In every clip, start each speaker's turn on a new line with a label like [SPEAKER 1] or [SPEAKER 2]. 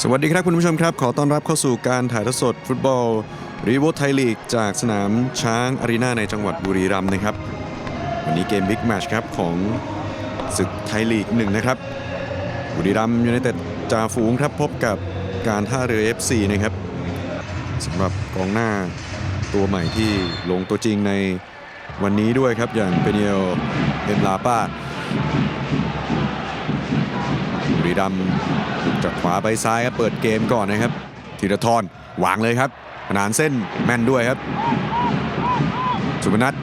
[SPEAKER 1] สวัสดีครับคุณผู้ชมครับ ขอต้อนรับเข้าสู่การถ่ายทอดสด ฟุตบอลรีโวไทยลีก จากสนามช้างอารีนาในจังหวัดบุรีรัมย์นะครับ วันนี้เกมบิ๊กแมชครับของศึกไทยลีกหนึ่งนะครับ บุรีรัมย์ยูไนเต็ดจ่าฝูงครับพบกับการท่าเรือ FC นะครับสำหรับกองหน้าตัวใหม่ที่ลงตัวจริงในวันนี้ด้วยครับอย่างเปเนียลเอ็มลาป้า บุรีรัมจากขวาไปซ้ายครับเปิดเกมก่อนนะครับธีรทรวางเลยครับขนานเส้นแม่นด้วยครับ สุพนัท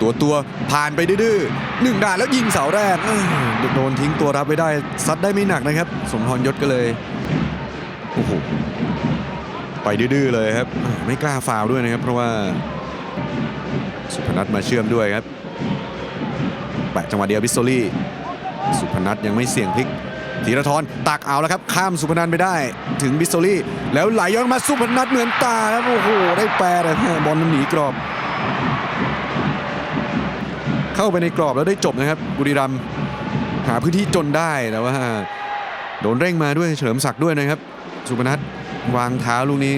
[SPEAKER 1] ตัวตัวผ่านไปดื้อหนึ่งด่านแล้วยิงเสาแรกโดนทิ้งตัวรับไปได้ซัดได้ไม่หนักนะครับ สมพรยศก็เลยโอ้โหไปดื้อเลยครับ ไม่กล้าฟาวด้วยนะครับเพราะว่า สุพนัทมาเชื่อมด้วยครับแปะจังหวะเดียวบิสโซลี่ สุพนัทยังไม่เสี่ยงพลิกธีรทรตักเอาแล้วครับ ข้ามสุพนันไปได้ ถึงบิสโซลี่ แล้วไหลย้อนมาสุพนัทเหมือนตาครับโอ้โหได้แปรแต่บอลมันหนีกรอบ เข้าไปในกรอบแล้วได้จบนะครับ บุรีรัมหาพื้นที่จนได้แต่ว่า โดนเร่งมาด้วยเฉลิมศักดิ์ด้วยนะครับ สุพนัทวางเท้าลูกนี้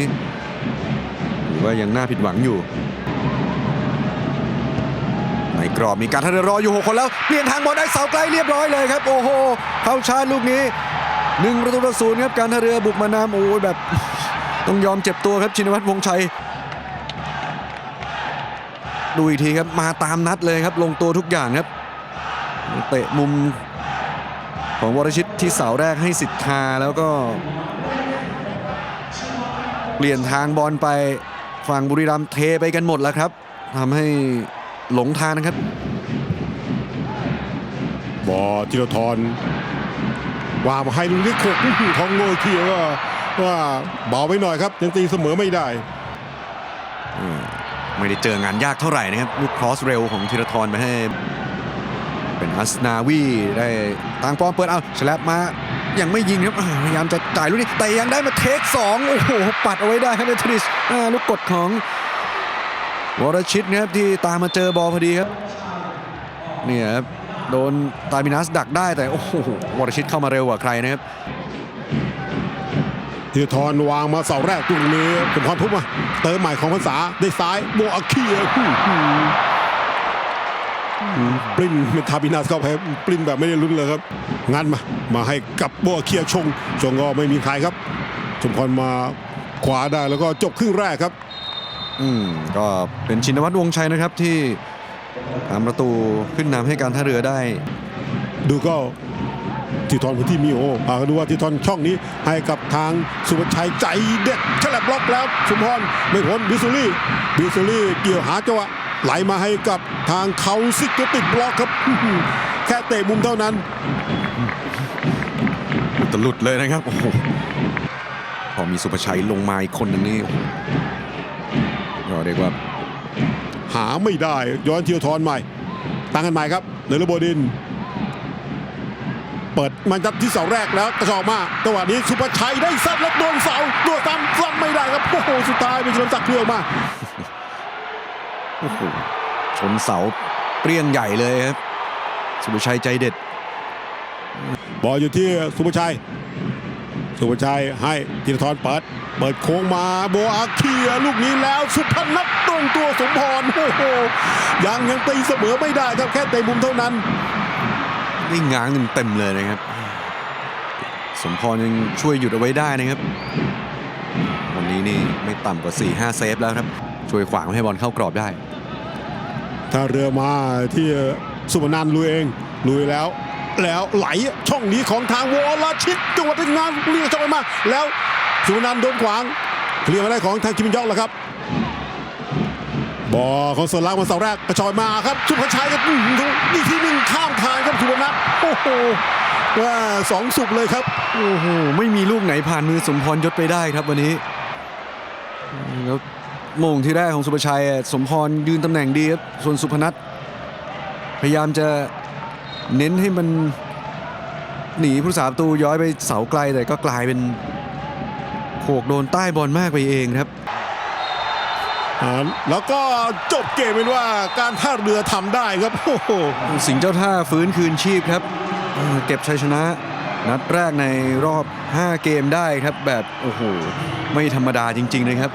[SPEAKER 1] ถือว่ายังน่าผิดหวังอยู่ ในกรอบมีการทันรออยู่6คนแล้วเปลี่ยนทางบอลได้เสาไกลเรียบร้อยเลยครับ โอ้โหเข้าชาร์จลูกนี้หนึ่งประตูต่อศูนย์ครับการท่าเรือบุกมานำโอ้ยแบบต้องยอมเจ็บตัวครับชินวัตรวงชัยดูอีกทีครับมาตามนัดเลยครับ ลงตัวทุกอย่างครับ เตะมุมของวรชิตที่เสาแรกให้สิทธาแล้วก็ เปลี่ยนทางบอลไปฝั่งบุรีรัมย์เทไปกันหมดแล้วครับทำให้ หลงทางนะครับ
[SPEAKER 2] บอธีรทรวางมาให้ลุงนิโคกอื้อหืองโงยเคียก็ว่าเบาไปหน่อยครับ ยังตีเสมอไม่ได้
[SPEAKER 1] ไม่ได้เจองานยากเท่าไหร่นะครับลูกครอสเร็วของธีรทรไปให้ เป็นอัสนาวีได้ทางปอมเปิดเอาฉลับมายังไม่ยิงครับพยายามจะจ่ายลูกนี้แต่ยังได้มาเทคสองโอ้โหปัดเอาไว้ได้ครับเนทริสลูกกดของ วรชิตนะครับที่ตามมาเจอบอลพอดีครับเนี่ยครับโดนตามินัสดักได้แต่โอ้โหวรชิตเข้ามาเร็วกว่าใครนะครับ
[SPEAKER 2] ธีรทรวางมาเสาแรกตรงนี้สมพรทุบมาเติมใหม่ของภาษาได้ซ้ายโบอาเคียหือปริ้นเป็นทาบินาสเข้าไปปริ้นแบบไม่ได้ลุ้นเลยครับงันมา มาให้กับโบอาเคียชงชงก็ไม่มีใครครับสมพรมาขวาได้แล้วก็จบครึ่งแรกครับ
[SPEAKER 1] อืมก็เป็นชินวัตรวงชัยนะครับที่ทำประตูขึ้นนำให้การท่าเรือได้
[SPEAKER 2] ดูก็ทีทอนพื้นที่มีโออ่าดูว่าทีทอนช่องนี้ให้กับทางสุภชัยใจเด็ดฉลับบล็อกแล้วชุมพรไม่พ้นบิสุลี่บิสุลี่เกี่ยวหาจังหวะไหลมาให้กับทางเขาซิกก็ติดบล็อกครับ แค่เตะมุมเท่านั้น
[SPEAKER 1] ตหลุดเลยนะครับโอ้โหพอมีสุภชัยลงมาอีกคนนึงนี่ เรียกว่า
[SPEAKER 2] หาไม่ได้ย้อนทีทอนใหม่ ตั้งกันใหม่ครับเนรบดิน เปิดมันจับที่เสาแรกแล้วกระชอกมาจังหวะนี้สุภชัยได้ซัดแล้วโดนเสาโดนซ้ำซ้ำไม่ได้ครับโอ้โหสุดท้ายเป็นเฉลิมศักดิ์เคลื่อนมา
[SPEAKER 1] โอ้โหชนเสาเปรี้ยงใหญ่เลยครับสุภชัยใจเด็ด
[SPEAKER 2] บอลอยู่ที่สุภชัย สุภชัยให้ธีรทรเปิด เปิดโค้งมาโบอาเคียลูกนี้แล้วสุพนัทตรงตัวสมพรโอ้โหยังยังตีเสมอไม่ได้ครับแค่เตะมุมเท่านั้น
[SPEAKER 1] ได้ง้างเต็มๆเลยนะครับ สมพรยังช่วยหยุดเอาไว้ได้นะครับ วันนี้นี่ไม่ต่ำกว่า 4-5 เซฟแล้วครับ ช่วยขวางไม่ให้บอลเข้ากรอบได้
[SPEAKER 2] ถ้าเรือมาที่สุพนันลุยเองลุยแล้ว แล้วไหลช่องนี้ของทางวอลชิตจังหวะที่งานเรียกช่องไปมา แล้วสุพนันโดนขวางเคลียร์มาได้ของทางคิมมินยอกแล้วครับบอของเซอร์ลักมาเสาแรกกระชอยมาครับสุภชัยก็อื้อหืออีกทีหนึ่งข้ามทางครับสุพนัทโอ้โหว่าสองสุบเลยครับ
[SPEAKER 1] โอ้โหไม่มีลูกไหนผ่านมือสมพรยศไปได้ครับวันนี้แล้วโมงที่แรกของสุภชัยสมพรยืนตำแหน่งดีครับส่วนสุพนัทพยายามจะ เน้นให้มันหนีผู้สาประตูย้อยไปเสาไกลแต่ก็กลายเป็นโขกโดนใต้บอลมากไปเองครับ
[SPEAKER 2] อ่าแล้วก็จบเกมเป็นว่าการท่าเรือทำได้ครับโอ้โห
[SPEAKER 1] สิงห์เจ้าท่าฟื้นคืนชีพครับเอ่อเก็บชัยชนะ นัดแรกในรอบ 5 เกมได้ครับแบบ โอ้โห ไม่ธรรมดาจริง ๆ นะครับ